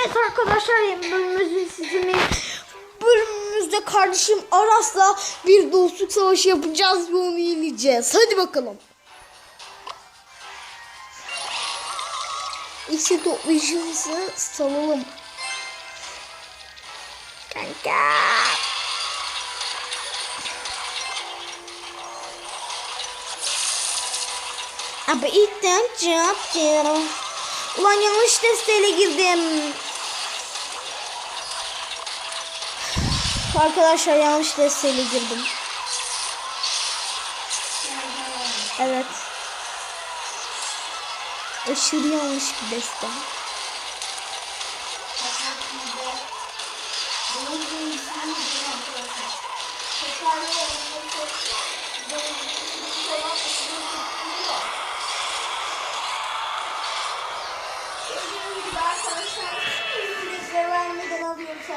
Evet arkadaşlar yeni bölümümüzün sizinle bölümümüzde kardeşim Aras'la bir dostluk savaşı yapacağız ve onu yeneceğiz. Hadi bakalım. İkisi toplayıcımızı salalım. Kanka. Ama ilkten cevap diyorum. Ulan yanlış desteğiyle girdim. Arkadaşlar yanlış desteğiyle girdim. Evet. Aşırı yanlış bir deste.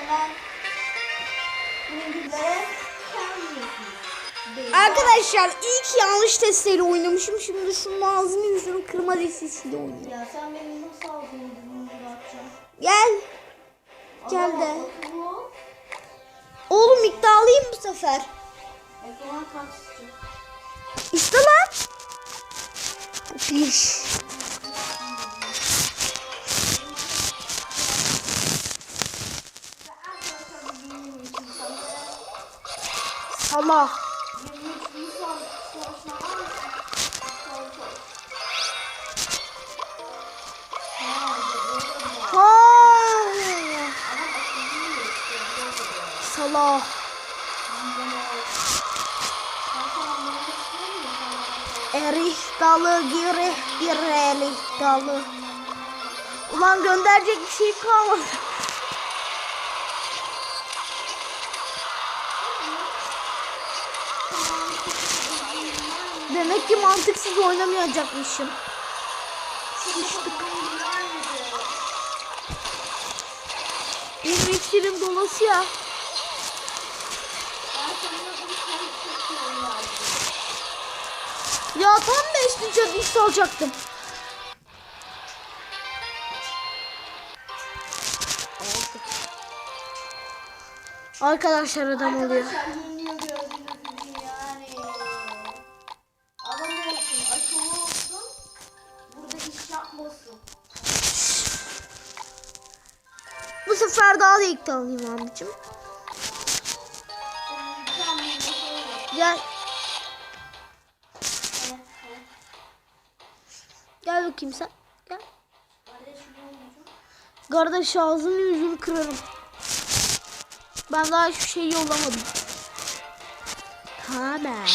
Arkadaşlar. Arkadaşlar ilk yanlış testleri oynamışım. Şimdi şunun ağzını yüzünü kırma listesiyle oynuyorum. Ya sen benim nasıl ağzımı yüzümü bırakacaksın? Gel. Gel Ama de. Oğlum iddialıyım bu sefer. E zaman kaç İşte lan. Piş. Allah. Hayır. Salah. Erih dalı girih girelih dalı. Ulan gönderecek bir şey kalmadı. Demek ki mantıksız oynamayacakmışım. Sıçtık. Benim dolası ya. Ya tam beşli cadı alacaktım. Arkadaşlar adam oluyor. daha da ilk alayım amcım. Gel. Gel bakayım sen. Gel. Kardeş ağzını yüzünü kırarım. Ben daha şu şeyi yollamadım. Tamam.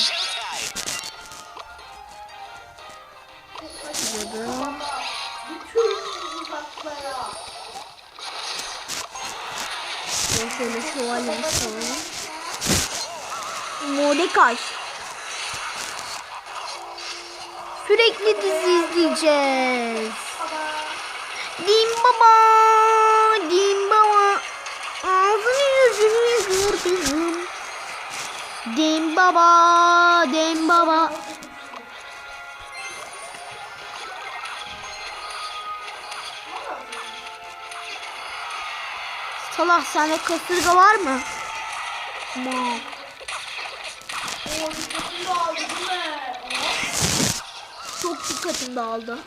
Şöyle şöyle şövalye salalım. Mordekay. Sürekli dizi izleyeceğiz. Din baba. Din baba. Ağzını yüzünü yazıyor kızım. Din baba. Din baba. Salah sende kasırga var mı? Ma. Çok dikkatim dağıldı.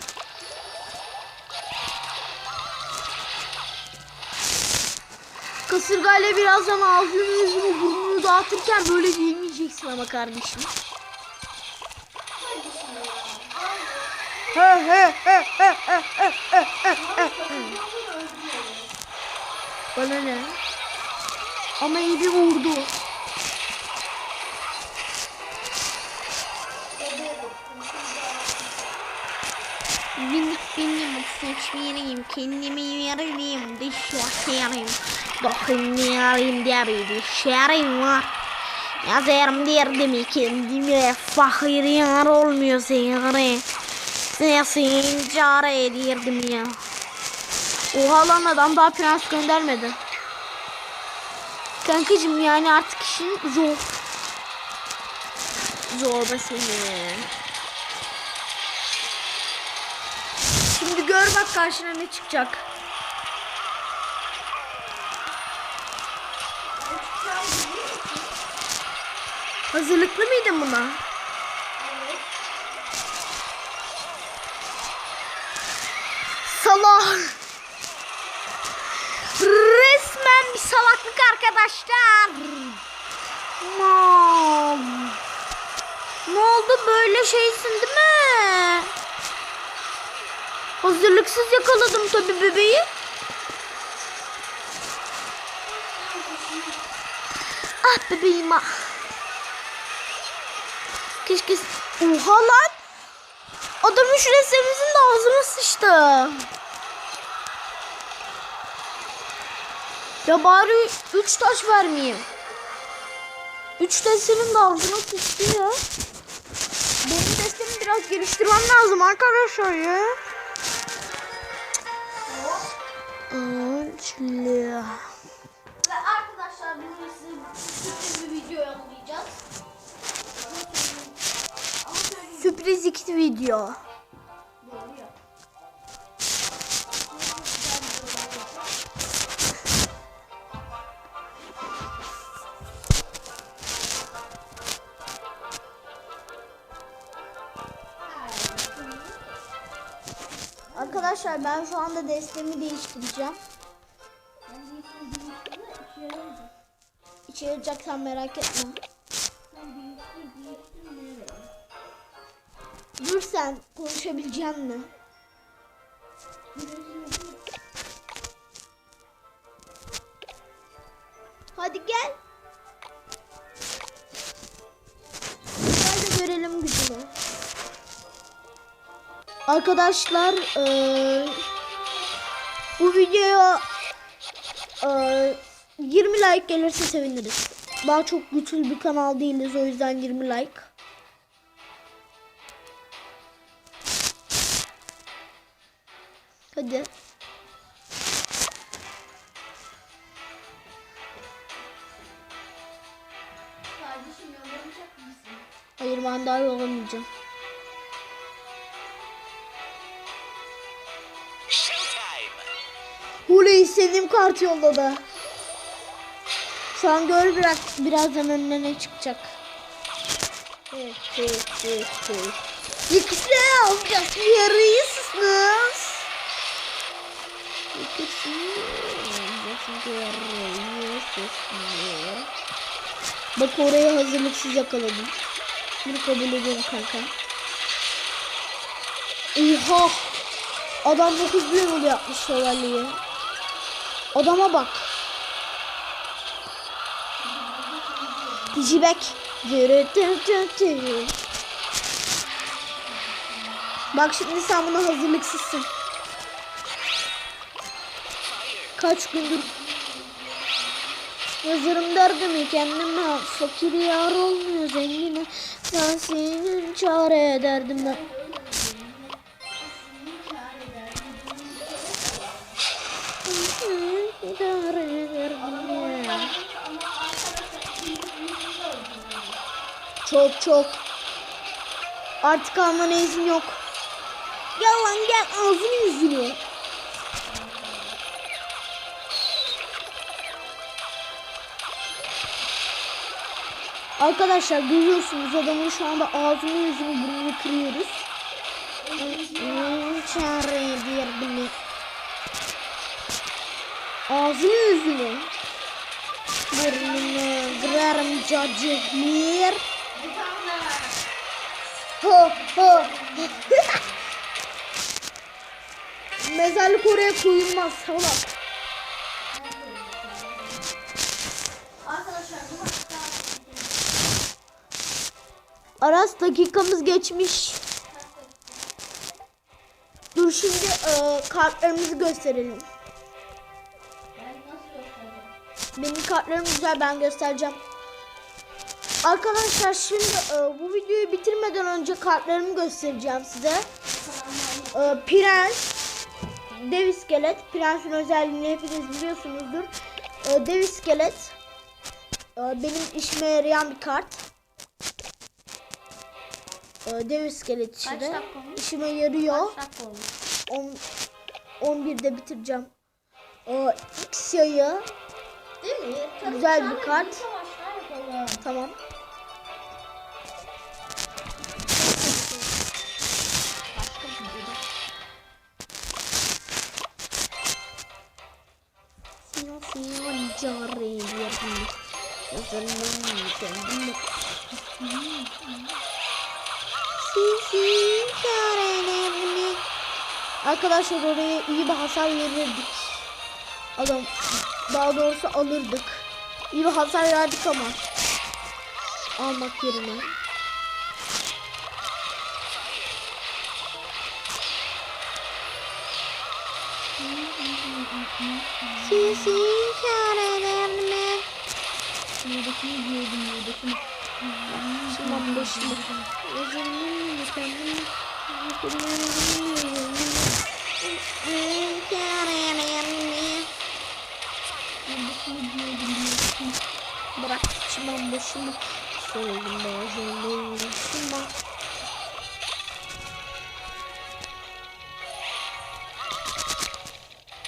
Kasırgayla birazdan ağzını yüzünü burnunu dağıtırken böyle değmeyeceksin ama kardeşim. He he he he he he he. Bana ne? Ama iyi bir vurdu. Bindik benim seçmeyeyim kendimi yerim dışarıyım Dokunmayayım diye bir dışarım var Yazarım derdimi kendime Fakir yar olmuyor seni Sesin çare ederdim ya Oha lan adam daha prens göndermedi. Kankacım yani artık işin zor. Zorba seni. Şimdi gör bak karşına ne çıkacak. Hazırlıklı mıydın buna? Evet. Salah. Salaklık arkadaşlar. Mam. Ne oldu böyle şeysin değil mi? Hazırlıksız yakaladım tabii bebeği. Ah bebeğim ah. Keşke... Oha lan. Adamın şu resmimizin de ağzına sıçtı. Ya bari üç taş vermeyeyim. Üç taşının da ağzına sıçtı ya. Benim testimi biraz geliştirmem lazım arkadaşlar ya. Ağaçlı. Ve arkadaşlar bugün size bir video söyleyeyim. Sürpriz iki video. Arkadaşlar ben şu anda destemi değiştireceğim. İçe yarayacaksan merak etme. Dur sen konuşabilecek mi? Hadi gel. De görelim gücünü. Arkadaşlar eee, bu videoya eee, 20 like gelirse seviniriz. Daha çok güçlü bir kanal değiliz o yüzden 20 like. Hadi. Hayır ben daha yollamayacağım. Huley istediğim kart yolladı. Şu an gör biraz birazdan önüne ne çıkacak. Evet, evet, evet, evet. İkisi alacağız. Yarıyısınız. İkisi alacağız. Bak oraya hazırlıksız yakaladım. Bunu kabul ediyorum kanka. Oha. Adam 9 level yapmış şövalyeyi. Adama bak. Dicibek. Bak şimdi sen buna hazırlıksızsın. Kaç gündür Yazarım derdimi kendime Fakir yar olmuyor zengine Ben senin çare ederdim ben Çok çok. Artık almana izin yok. Gel lan gel ağzını yüzünü. Arkadaşlar görüyorsunuz adamın şu anda ağzını yüzünü burnunu kırıyoruz. Çare ederdim. Ağzını yüzünü. Burnunu kırarım cacıklar. Ho ho. Mezarlık oraya koyulmaz salak. Aras dakikamız geçmiş. Dur şimdi e, kartlarımızı gösterelim. Benim kartlarım güzel ben göstereceğim. Arkadaşlar şimdi e, bu videoyu bitirmeden önce kartlarımı göstereceğim size. E, Prens, Dev İskelet. Prens'in özelliğini hepiniz biliyorsunuzdur. E, Dev İskelet. E, benim işime yarayan bir kart. E, Dev İskelet olmuş? İşime yarıyor. Kaç dakika olmuş? 10 11'de bitireceğim. E, X yayı. Değil mi? Tabii Güzel bir kart. Tamam. cari biarkan senang senang sisi Arkadaşlar oraya iyi bir hasar verirdik. Adam daha doğrusu alırdık. İyi bir hasar verdik ama almak yerine. Sizi önemli. Buradakini giydim buradakini. Şundan başını. Yazılımın kendim. Buradakini giydim buradakini. Bırak çimen başımı. Söyledim beyazım. Çimen.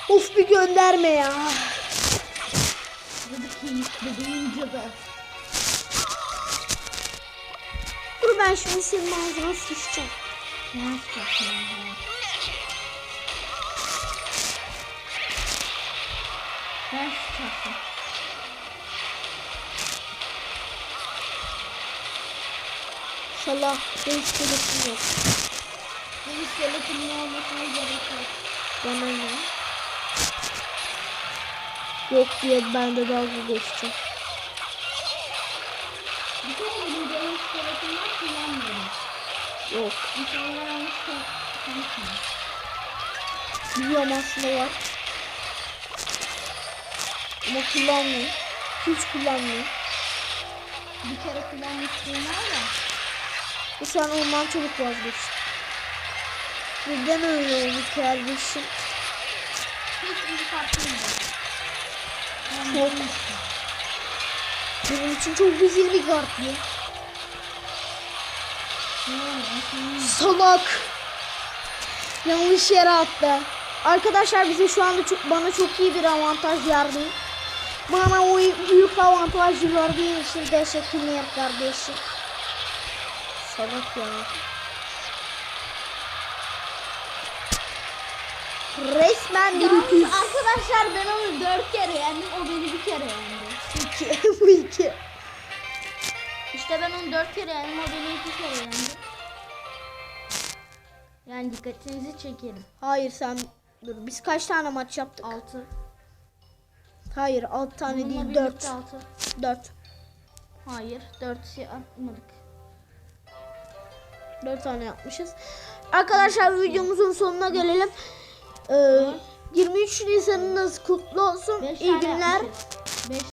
Of bir gönderme ya. Bebeğin cadı. Dur ben şimdi senin ağzına sıçacağım. Ne yapacaksın Ben sıçacaksın. Salak. Beş kelesim yok. Benim skeletin ne olmasına gerek yok. Bana ne? Yok diye ben de dalga geçeceğim. Bir kere benim benim skeletim var kullanmıyorum. Yok. İnsanlar almış konuşmuyor. Biliyorum aslında var. Ama kullanmıyorum. Hiç kullanmıyorum. Bir kere kullanmışlığım var da. Ve sen ondan çabuk vazgeçtin. Neden öyle oldu kardeşim? Hiç iyi farkında. Çok. Benim için çok güzel bir kart bu. Salak. Yanlış yere attı. Arkadaşlar bize şu anda çok, bana çok iyi bir avantaj verdi. Bana büyük avantajı verdiğin için teşekkürler kardeşim. Salak ya. Resmen bir Yalnız arkadaşlar ben onu dört kere yendim. O beni bir kere yendi. İki, bu iki. İşte ben onu dört kere yendim. O beni iki kere yendi. Yani dikkatinizi çekerim. Hayır sen dur biz kaç tane maç yaptık? Altı. Hayır 6 tane Bununla değil birlikte 4. altı. 4. Hayır. Dört şey atmadık. 4 tane yapmışız. Arkadaşlar videomuzun sonuna gelelim. Ee, 23 Nisan'ınız kutlu olsun. İyi günler. yapmışız.